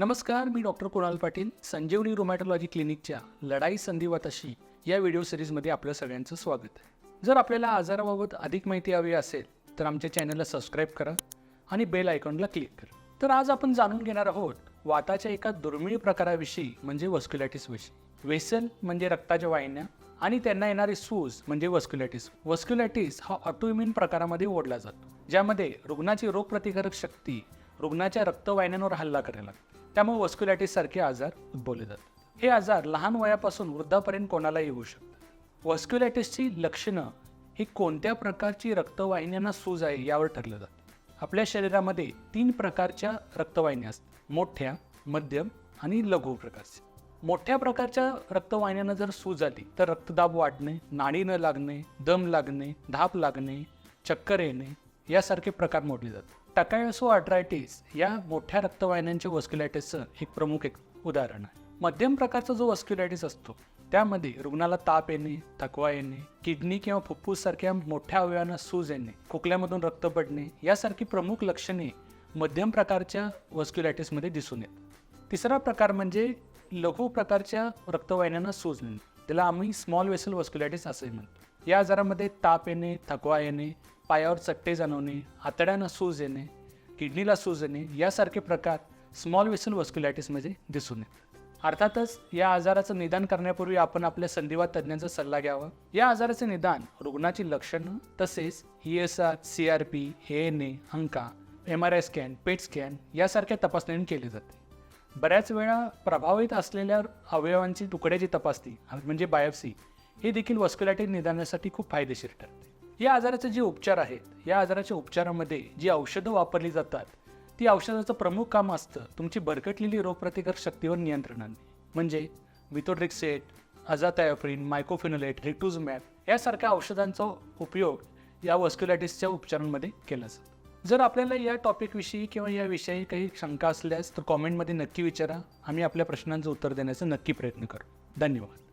नमस्कार मी doctor Kunal Patil Sanjeevani rheumatology क्लिनिकच्या लढाई संधिवाताशी या व्हिडिओ सिरीजमध्ये आपलं सगळ्यांचं स्वागत. जर आपल्याला आजाराबाबत अधिक माहिती हवी असेल तर आमच्या चॅनलला सबस्क्राईब करा आणि बेल आयकॉनला क्लिक करा. तर आज आपण जाणून घेणार आहोत वाताच्या एका दुर्मिळ प्रकाराविषयी म्हणजे वस्क्युलायटिसविषयी वेसल म्हणजे रक्ताच्या वाहिन्या आणि त्यांना येणारे सूज म्हणजे वस्क्युलायटिस वस्क्युलायटिस हा ऑटोइम्युन प्रकारामध्ये ओढला जातो ज्यामध्ये रुग्णाची रोगप्रतिकारक शक्ती रुग्णाच्या रक्तवाहिन्यांवर हल्ला करायला लागते. त्यामुळे वस्क्युलायटिस सारखे आजार उद्भवले जातात हे आजार लहान वयापासून वृद्धापर्यंत कोणालाही येऊ शकतात. वस्क्युलायटिसची लक्षणं ही कोणत्या प्रकारची रक्तवाहिन्यांना सूज आहे यावर ठरलं जातं आपल्या शरीरामध्ये तीन प्रकारच्या रक्तवाहिन्या असतात. मोठ्या मध्यम आणि लघु प्रकारच्या मोठ्या प्रकारच्या रक्तवाहिन्यांना जर सूज आली तर रक्तदाब वाढणे नाडी न लागणे दम लागणे धाप लागणे चक्कर येणे यासारखे प्रकार मोडले जातात. टकायोसो अड्रायटिस या मोठ्या रक्तवाहिन्यांच्या वस्क्युलायटिसचं एक प्रमुख एक उदाहरण आहे. मध्यम प्रकारचा जो वस्क्युलायटिस असतो त्यामध्ये रुग्णाला ताप येणे थकवा येणे किडनी किंवा फुफ्फुससारख्या मोठ्या अवयवांना सूज येणे खोकल्यामधून रक्त पडणे यासारखी प्रमुख लक्षणे मध्यम प्रकारच्या वस्क्युलायटिसमध्ये दिसून येत तिसरा प्रकार म्हणजे लघु प्रकारच्या रक्तवाहिन्यांना सूज येणे. त्याला आम्ही स्मॉल वेसल वस्क्युलायटिस असे म्हणतो. या आजारामध्ये ताप येणे थकवा येणे पायावर चट्टे जाणवणे आतड्यांना सूज येणे किडनीला सूज येणे यासारखे प्रकार स्मॉल वेसल वस्क्युलायटिसमध्ये दिसून येत अर्थातच या आजाराचं निदान करण्यापूर्वी आपण आपल्या संधिवात तज्ज्ञांचा सल्ला घ्यावा. या आजाराचे निदान रुग्णाची लक्षणं तसेच E S R C R P A N A अंका M R I scan PET scan यासारख्या तपासणीने केले जाते. बऱ्याच वेळा प्रभावित असलेल्या अवयवांची तुकड्याची तपासणी म्हणजे बायोप्सी हे देखील वस्क्युलायटिस निदानासाठी खूप फायदेशीर ठरते. या आजाराचे जे उपचार आहेत या आजाराच्या उपचारामध्ये जी औषधं वापरली जातात ती औषधाचं प्रमुख काम असतं तुमची बरकटलेली रोगप्रतिकारक शक्तीवर नियंत्रण आणणे. म्हणजे मिथोड्रिक्सेट अझाथायोफ्रिन मायकोफिनोलेट रिटुझमॅप यासारख्या औषधांचा उपयोग या वस्क्युलायटिसच्या उपचारांमध्ये केला जातो. जर आपल्याला या टॉपिकविषयी किंवा याविषयी काही शंका असल्यास तर कॉमेंटमध्ये नक्की विचारा. आम्ही आपल्या प्रश्नांचं उत्तर देण्याचा नक्की प्रयत्न करू. धन्यवाद.